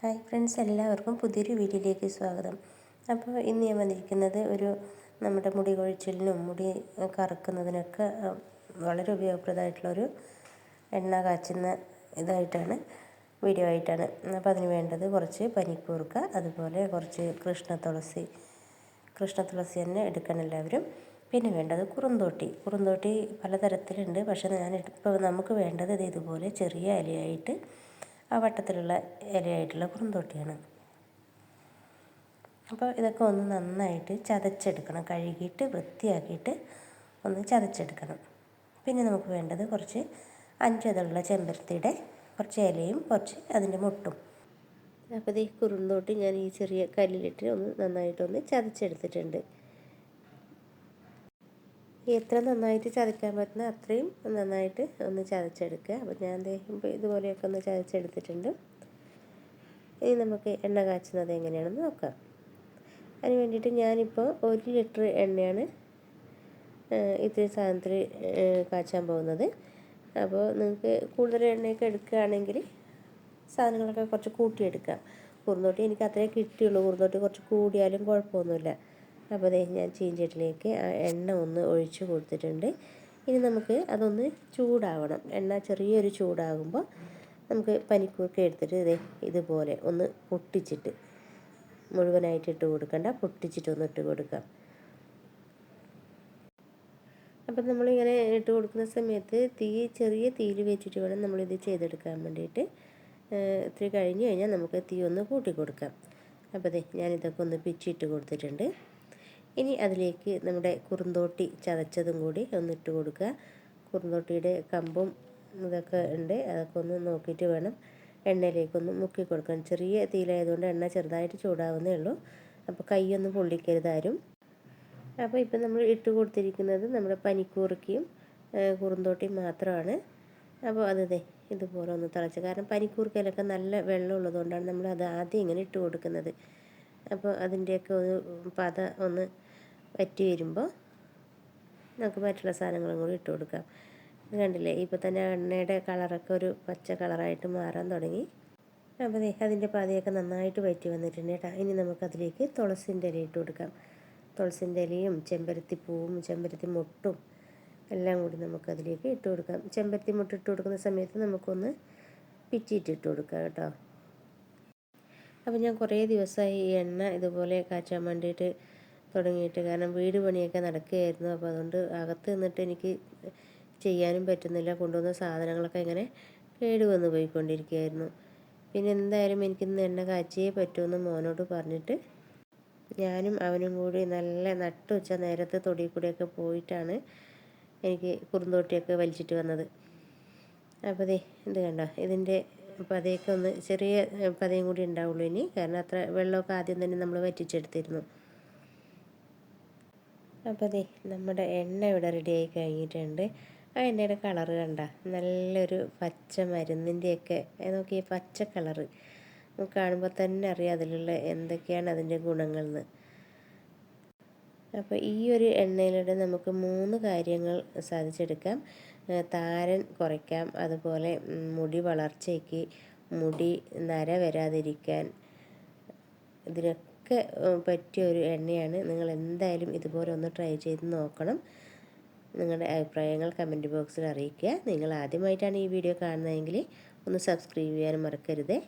Hi friends എല്ലാവർക്കും പുതിയൊരു വീഡിയോയിലേക്ക് സ്വാഗതം. അപ്പോൾ ഇന്ന് ഞാൻ വന്നിരിക്കുന്നത് ഒരു നമ്മുടെ മുടി കൊഴിച്ചിലിനും മുടി കറക്കുന്നതിനൊക്കെ വളരെ ഉപയോഗപ്രദമായിട്ടുള്ളൊരു എണ്ണ കാച്ചുന്ന ഇതായിട്ടാണ് വീഡിയോ ആയിട്ടാണ്. അപ്പോൾ അതിന് വേണ്ടത് കുറച്ച് പനിക്കൂർക്ക അതുപോലെ കുറച്ച് കൃഷ്ണ തുളസി കൃഷ്ണ തുളസി തന്നെ എടുക്കണം എല്ലാവരും. പിന്നെ വേണ്ടത് കുറുന്തോട്ടി. കുറുന്തോട്ടി പലതരത്തിലുണ്ട് പക്ഷേ ഞാൻ ഇപ്പോൾ നമുക്ക് വേണ്ടത് ഇത് ഇതുപോലെ ചെറിയ ഇലയായിട്ട് ആ വട്ടത്തിലുള്ള ഇലയായിട്ടുള്ള കുറുന്തോട്ടിയാണ്. അപ്പോൾ ഇതൊക്കെ ഒന്ന് നന്നായിട്ട് ചതച്ചെടുക്കണം. കഴുകിയിട്ട് വൃത്തിയാക്കിയിട്ട് ഒന്ന് ചതച്ചെടുക്കണം. പിന്നെ നമുക്ക് വേണ്ടത് കുറച്ച് അഞ്ചതുള്ള ചെമ്പരത്തിയുടെ കുറച്ച് ഇലയും കുറച്ച് അതിന്റെ മുട്ടും. അപ്പോൾ ഇത് ഈ കുറുന്തോട്ടി ഞാൻ ഈ ചെറിയ കല്ലിലിട്ട് ഒന്ന് നന്നായിട്ടൊന്ന് ചതച്ചെടുത്തിട്ടുണ്ട്. എത്ര നന്നായിട്ട് ചതയ്ക്കാൻ പറ്റുന്ന അത്രയും നന്നായിട്ട് ഒന്ന് ചതച്ചെടുക്കുക. അപ്പോൾ ഞാൻ ഇതുപോലെയൊക്കെ ഒന്ന് ചതച്ചെടുത്തിട്ടുണ്ട്. ഇനി നമുക്ക് എണ്ണ കാച്ചുന്നത് എങ്ങനെയാണെന്ന് നോക്കാം. അതിന് വേണ്ടിയിട്ട് ഞാനിപ്പോൾ ഒരു ലിറ്റർ എണ്ണയാണ് ഇത്രയും സാധനത്തിൽ കാച്ചാൻ പോകുന്നത്. അപ്പോൾ നിങ്ങൾക്ക് കൂടുതൽ എണ്ണയൊക്കെ എടുക്കുകയാണെങ്കിൽ സാധനങ്ങളൊക്കെ കുറച്ച് കൂട്ടിയെടുക്കാം. കുറുന്തോട്ടി എനിക്ക് അത്രേ കിട്ടിയുള്ളൂ. കുറുന്തോട്ടി കുറച്ച് കൂടിയാലും കുഴപ്പമൊന്നുമില്ല. അപ്പോൾ അതേ ഞാൻ ചീഞ്ചട്ടിലേക്ക് എണ്ണ ഒന്ന് ഒഴിച്ചു കൊടുത്തിട്ടുണ്ട്. ഇനി നമുക്ക് അതൊന്ന് ചൂടാവണം. എണ്ണ ചെറിയൊരു ചൂടാകുമ്പോൾ നമുക്ക് പനിക്കൂർക്ക എടുത്തിട്ട് ഇതേ ഇതുപോലെ ഒന്ന് പൊട്ടിച്ചിട്ട് മുഴുവനായിട്ട് ഇട്ട് കൊടുക്കണ്ട പൊട്ടിച്ചിട്ട് ഒന്ന് ഇട്ട് കൊടുക്കാം. അപ്പം നമ്മളിങ്ങനെ ഇട്ട് കൊടുക്കുന്ന സമയത്ത് തീ ചെറിയ തീയിൽ വെച്ചിട്ട് വേണം നമ്മളിത് ചെയ്തെടുക്കാൻ വേണ്ടിയിട്ട്. ഇത്തിരി കഴിഞ്ഞ് കഴിഞ്ഞാൽ നമുക്ക് തീ ഒന്ന് കൂട്ടി കൊടുക്കാം. അപ്പോൾ അതെ ഞാനിതൊക്കെ ഒന്ന് പിച്ചിട്ട് കൊടുത്തിട്ടുണ്ട്. ഇനി അതിലേക്ക് നമ്മുടെ കുറുന്തോട്ടി ചതച്ചതും കൂടി ഒന്ന് ഇട്ട് കൊടുക്കുക. കുറുന്തോട്ടിയുടെ കമ്പും ഇതൊക്കെ ഉണ്ട്. അതൊക്കെ ഒന്ന് നോക്കിയിട്ട് വേണം എണ്ണയിലേക്കൊന്ന് മുക്കി കൊടുക്കണം ചെറിയ തീയിലായതുകൊണ്ട് എണ്ണ ചെറുതായിട്ട് ചൂടാവുന്നേ ഉള്ളൂ. അപ്പോൾ കൈയൊന്നും പൊള്ളിക്കരുതാരും അപ്പോൾ ഇപ്പം നമ്മൾ ഇട്ട് കൊടുത്തിരിക്കുന്നത് നമ്മുടെ പനിക്കൂർക്കയും കുറുന്തോട്ടിയും മാത്രമാണ്. അപ്പോൾ അതെ ഇതുപോലെ ഒന്ന് തിളച്ച്. കാരണം പനിക്കൂർക്കയിലൊക്കെ നല്ല വെള്ളം ഉള്ളതുകൊണ്ടാണ് നമ്മൾ അത് ആദ്യം ഇങ്ങനെ ഇട്ട് കൊടുക്കുന്നത്. അപ്പോൾ അതിന്റെയൊക്കെ ഒരു പത ഒന്ന് വറ്റി വരുമ്പോൾ നമുക്ക് മറ്റുള്ള സാധനങ്ങളും കൂടി ഇട്ട് കൊടുക്കാം. കണ്ടില്ലേ? ഇപ്പോൾ തന്നെ എണ്ണയുടെ കളറൊക്കെ ഒരു പച്ച കളറായിട്ട് മാറാൻ തുടങ്ങി. അപ്പോൾ അതിന്റെ പാതിയൊക്കെ നന്നായിട്ട് വറ്റി വന്നിട്ടുണ്ട് കേട്ടോ. ഇനി നമുക്കതിലേക്ക് തുളസിന്റെ ഇല ഇട്ട് കൊടുക്കാം. തുളസിന്റെ ഇലയും ചെമ്പരത്തി പൂവും ചെമ്പരത്തി മുട്ടും എല്ലാം കൂടി നമുക്കതിലേക്ക് ഇട്ട് കൊടുക്കാം. ചെമ്പരത്തി മുട്ട് ഇട്ട് കൊടുക്കുന്ന സമയത്ത് നമുക്കൊന്ന് പിച്ചിട്ട് ഇട്ട് കൊടുക്കാം കേട്ടോ. അപ്പോൾ ഞാൻ കുറേ ദിവസമായി ഈ എണ്ണ ഇതുപോലെ കാച്ചാൻ വേണ്ടിയിട്ട് തുടങ്ങിയിട്ട്. കാരണം വീട് പണിയൊക്കെ നടക്കുകയായിരുന്നു. അപ്പോൾ അതുകൊണ്ട് അകത്ത് നിന്നിട്ട് എനിക്ക് ചെയ്യാനും പറ്റുന്നില്ല. കൊണ്ടുവന്ന സാധനങ്ങളൊക്കെ ഇങ്ങനെ കേടുവന്ന് പോയിക്കൊണ്ടിരിക്കുകയായിരുന്നു. പിന്നെ എന്തായാലും എനിക്കിന്ന് എണ്ണ കാച്ചിയേ പറ്റുമെന്ന് മോനോട് പറഞ്ഞിട്ട് ഞാനും അവനും കൂടി നല്ല നട്ടുവച്ച നേരത്തെ തൊടി കൂടെയൊക്കെ പോയിട്ടാണ് എനിക്ക് കുറുന്തോട്ടിയൊക്കെ വലിച്ചിട്ട് വന്നത്. അപ്പോൾ ദേ ഇത് കണ്ടോ? ഇതിന്റെ പതയൊക്കെ ഒന്ന് ചെറിയ പതയും കൂടി ഉണ്ടാവുള്ളൂ ഇനി. കാരണം അത്ര വെള്ളമൊക്കെ ആദ്യം തന്നെ നമ്മൾ വറ്റിച്ചെടുത്തിരുന്നു. അപ്പോൾ ദേ നമ്മുടെ എണ്ണ ഇവിടെ റെഡിയായി കഴിഞ്ഞിട്ടുണ്ട്. ആ എണ്ണയുടെ കളറ് കണ്ട നല്ലൊരു പച്ച മരുന്നിന്റെയൊക്കെ നോക്കി പച്ച കളറ്. കാണുമ്പോൾ തന്നെ അറിയാം അതിലുള്ള എന്തൊക്കെയാണ് അതിന്റെ ഗുണങ്ങളെന്ന്. അപ്പോൾ ഈ ഒരു എണ്ണയിലൂടെ നമുക്ക് മൂന്ന് കാര്യങ്ങൾ സാധിച്ചെടുക്കാം. താരൻ കുറയ്ക്കാം അതുപോലെ മുടി വളർച്ചയ്ക്ക് മുടി നര വരാതിരിക്കാൻ ഇതിനൊക്കെ പറ്റിയ ഒരു എണ്ണയാണ്. നിങ്ങൾ എന്തായാലും ഇതുപോലെ ഒന്ന് ട്രൈ ചെയ്ത് നോക്കണം. നിങ്ങളുടെ അഭിപ്രായങ്ങൾ കമന്റ് ബോക്സിൽ അറിയിക്കുക. നിങ്ങൾ ആദ്യമായിട്ടാണ് ഈ വീഡിയോ കാണുന്നതെങ്കിൽ ഒന്ന് സബ്സ്ക്രൈബ് ചെയ്യാനും മറക്കരുതേ.